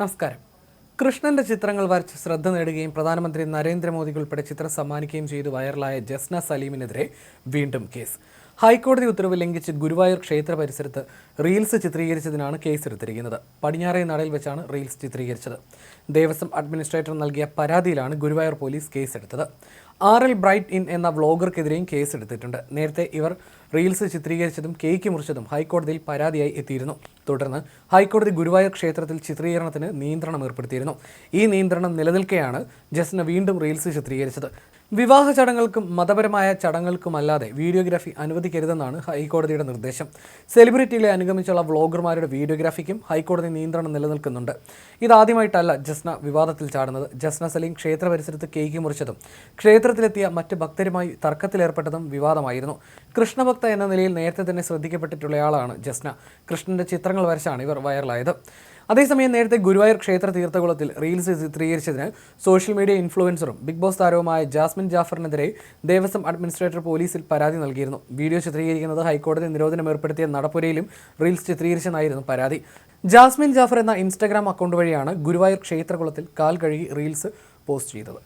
നമസ്കാരം. കൃഷ്ണന്റെ ചിത്രങ്ങൾ വരച്ച് ശ്രദ്ധ നേടുകയും പ്രധാനമന്ത്രി നരേന്ദ്രമോദിക്ക് ഉൾപ്പെടെ ചിത്രം സമ്മാനിക്കുകയും ചെയ്ത് വൈറലായ ജസ്ന സലീമിനെതിരെ വീണ്ടും കേസ്. ഹൈക്കോടതി ഉത്തരവ് ലംഘിച്ച് ഗുരുവായൂർ ക്ഷേത്ര പരിസരത്ത് റീൽസ് ചിത്രീകരിച്ചതിനാണ് കേസ് എടുത്തിരിക്കുന്നത് പടിഞ്ഞാറേ നടയിൽ വെച്ചാണ് റീൽസ് ചിത്രീകരിച്ചത്. ദേവസ്വം അഡ്മിനിസ്ട്രേറ്റർ നൽകിയ പരാതിയിലാണ് ഗുരുവായൂർ പോലീസ് കേസെടുത്തത്. ആർ എൽ ബ്രൈറ്റ് ഇൻ എന്ന വ്ളോഗർക്കെതിരെയും കേസെടുത്തിട്ടുണ്ട്. നേരത്തെ ഇവർ റീൽസ് ചിത്രീകരിച്ചതും കേക്ക് മുറിച്ചതും ഹൈക്കോടതിയിൽ പരാതിയായി എത്തിയിരുന്നു. തുടർന്ന് ഹൈക്കോടതി ഗുരുവായൂർ ക്ഷേത്രത്തിൽ ചിത്രീകരണത്തിന് നിയന്ത്രണം ഏർപ്പെടുത്തിയിരുന്നു. ഈ നിയന്ത്രണം നിലനിൽക്കെയാണ് ജസ്ന വീണ്ടും റീൽസ് ചിത്രീകരിച്ചത്. വിവാഹ ചടങ്ങുകൾക്കും മതപരമായ ചടങ്ങുകൾക്കുമല്ലാതെ വീഡിയോഗ്രാഫി അനുവദിക്കരുതെന്നാണ് ഹൈക്കോടതിയുടെ നിർദ്ദേശം. സെലിബ്രിറ്റികളെ അനുഗമിച്ചുള്ള വ്ളോഗർമാരുടെ വീഡിയോഗ്രാഫിക്കും ഹൈക്കോടതി നിയന്ത്രണം നിലനിൽക്കുന്നുണ്ട്. ഇതാദ്യമായിട്ടല്ല ജസ്ന വിവാദത്തിൽ ചാടുന്നത്. ജസ്ന സലീം ക്ഷേത്ര പരിസരത്ത് കേക്ക് മുറിച്ചതും ക്ഷേത്രത്തിലെത്തിയ മറ്റ് ഭക്തരുമായി തർക്കത്തിലേർപ്പെട്ടതും വിവാദമായിരുന്നു. കൃഷ്ണഭക്ത എന്ന നിലയിൽ നേരത്തെ തന്നെ ശ്രദ്ധിക്കപ്പെട്ടിട്ടുള്ളയാളാണ് ജസ്ന. കൃഷ്ണന്റെ ചിത്രങ്ങൾ വരച്ചാണ് ഇവർ വൈറലായത്. അതേസമയം നേരത്തെ ഗുരുവായൂർ ക്ഷേത്ര തീർത്ഥകുളത്തിൽ റീൽസ് ചിത്രീകരിച്ചതിന് സോഷ്യൽ മീഡിയ ഇൻഫ്ലുവൻസറും ബിഗ് ബോസ് താരവുമായ ജാസ്മിൻ ജാഫറിനെതിരെ ദേവസ്വം അഡ്മിനിസ്ട്രേറ്റർ പോലീസിൽ പരാതി നൽകിയിരുന്നു. വീഡിയോ ചിത്രീകരിക്കുന്നത് ഹൈക്കോടതി നിരോധനം ഏർപ്പെടുത്തിയ നടപ്പുരയിലും റീൽസ് ചിത്രീകരിച്ചെന്നായിരുന്നു പരാതി. ജാസ്മിൻ ജാഫർ എന്ന ഇൻസ്റ്റാഗ്രാം അക്കൗണ്ട് വഴിയാണ് ഗുരുവായൂർ ക്ഷേത്രകുളത്തിൽ കാൽ കഴുകി റീൽസ് പോസ്റ്റ് ചെയ്തത്.